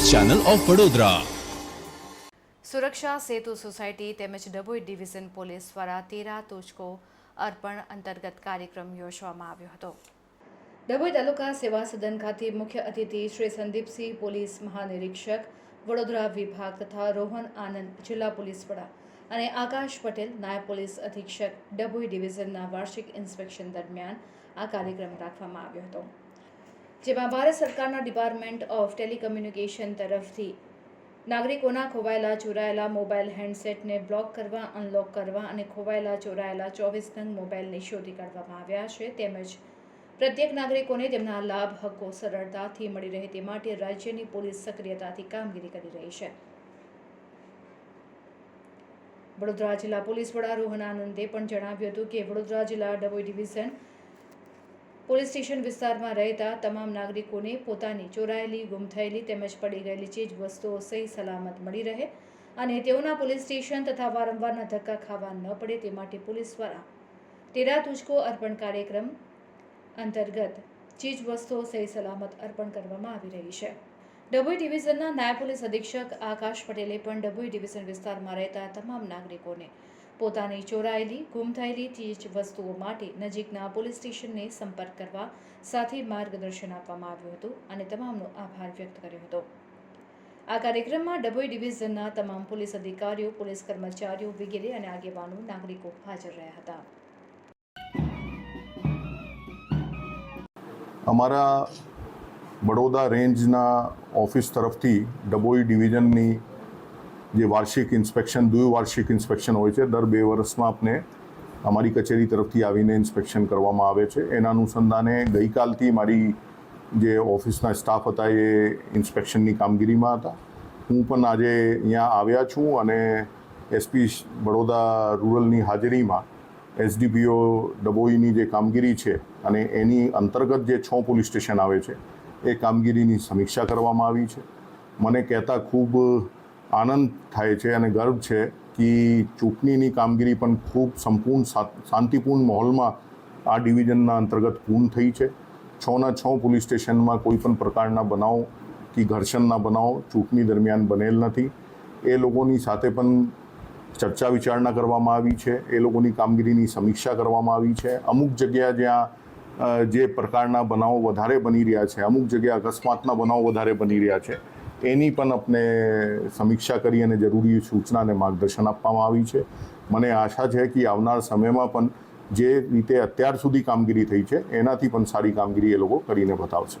Channel of Vadodara. સુરક્ષા સેતુ society તેમજ Dabhoi division police દ્વારા તેરા તુચકો અર્પણ અંતર્ગત કાર્યક્રમ યોજવામાં આવ્યો હતો. ડભોઈ તાલુકા સેવા સદન ખાતે મુખ્ય અતિથિ શ્રી સંદીપસિંહ પોલીસ મહાનિરીક્ષક વડોદરા વિભાગ તથા રોહન આનંદ જિલ્લા પોલીસ વડા અને આકાશ પટેલ નાયબ પોલીસ અધિક્ષક ડભોઈ ડિવિઝનના વાર્ષિક ઇન્સ્પેક્શન દરમિયાન આ કાર્યક્રમ રાખવામાં આવ્યો હતો. જેમાં ભારત સરકારના ડિપાર્ટમેન્ટ ઓફ ટેલિકમ્યુનિકેશન તરફથી નાગરિકોના ખોવાયેલા ચોરાયેલા મોબાઈલ હેન્ડસેટને બ્લોક કરવા, અનલોક કરવા અને ખોવાયેલા ચોરાયેલા ચોવીસ નંગ મોબાઈલને શોધી કાઢવામાં આવ્યા છે. તેમજ પ્રત્યેક નાગરિકોને તેમના લાભ, હકો, સરળતાથી મળી રહે તે માટે રાજ્યની પોલીસ સક્રિયતાથી કામગીરી કરી રહી છે. વડોદરા જિલ્લા પોલીસ વડા રોહન આનંદે પણ જણાવ્યું હતું કે વડોદરા જિલ્લા ડબોઈ ડિવિઝન પોલીસ સ્ટેશન વિસ્તારમાં રહેતા તમામ નાગરિકોને પોતાની ચોરાયેલી, ગુમ થયેલી તેમજ પડી ગયેલી ચીજ વસ્તુઓ સહી સલામત મળી રહે અને તેઓના પોલીસ સ્ટેશન તથા વારંવારના ધક્કા ખાવા ન પડે તે માટે પોલીસ દ્વારા તેરા તુજકો અર્પણ કાર્યક્રમ અંતર્ગત ચીજ વસ્તુઓ સહી સલામત અર્પણ કરવામાં આવી રહી છે. ડભોઈ ડિવિઝનના નાયબ પોલીસ અધિક્ષક આકાશ પટેલે પણ ડભોઈ ડિવિઝન વિસ્તારમાં રહેતા તમામ નાગરિકોને પોતાની ચોરાયેલી ગુમ થયેલી ચીજ વસ્તુઓ માટે નજીકના પોલીસ સ્ટેશનને સંપર્ક કરવા સાથે માર્ગદર્શન આપવામાં આવ્યું હતું અને તમામનો આભાર વ્યક્ત કર્યો હતો. આ કાર્યક્રમમાં ડભોઈ ડિવિઝનના તમામ પોલીસ અધિકારીઓ, પોલીસ કર્મચારીઓ વગેરે અને આગેવાનો, નાગરિકો હાજર રહ્યા હતા. અમારા બડોદા રેન્જના ઓફિસ તરફથી ડભોઈ ડિવિઝનની જે વાર્ષિક ઇન્સ્પેક્શન, દ્વિવાર્ષિક ઇન્સ્પેક્શન હોય છે, દર બે વર્ષમાં આપને અમારી કચેરી તરફથી આવીને ઇન્સ્પેક્શન કરવામાં આવે છે. એના અનુસંધાને ગઈકાલથી મારી જે ઓફિસના સ્ટાફ હતા એ ઇન્સ્પેક્શનની કામગીરીમાં હતા. હું પણ આજે અહીંયા આવ્યા છું અને એસપી બડોદા રૂરલની હાજરીમાં એસડીપીઓ ડબોઈની જે કામગીરી છે અને એની અંતર્ગત જે છ પોલીસ સ્ટેશન આવે છે, એ કામગીરીની સમીક્ષા કરવામાં આવી છે. મને કહેતા ખૂબ આનંદ થાય છે અને ગર્વ છે કે ચૂંટણીની કામગીરી પણ ખૂબ સંપૂર્ણ શાંતિપૂર્ણ માહોલમાં આ ડિવિઝનના અંતર્ગત પૂર્ણ થઈ છે. છના છ પોલીસ સ્ટેશનમાં કોઈ પણ પ્રકારના બનાવ કે ઘર્ષણના બનાવ ચૂંટણી દરમિયાન બનેલ નથી. એ લોકોની સાથે પણ ચર્ચા વિચારણા કરવામાં આવી છે. એ લોકોની કામગીરીની સમીક્ષા કરવામાં આવી છે. અમુક જગ્યા જ્યાં જે પ્રકારના બનાવો વધારે બની રહ્યા છે, અમુક જગ્યા અકસ્માતના બનાવો વધારે બની રહ્યા છે. એની પણ આપણે સમીક્ષા કરી અને જરૂરી સૂચના અને માર્ગદર્શન આપવામાં આવી છે. મને આશા છે કે આવનાર સમયમાં પણ જે રીતે અત્યાર સુધી કામગીરી થઈ છે, એનાથી પણ સારી કામગીરી એ લોકો કરીને બતાવશે.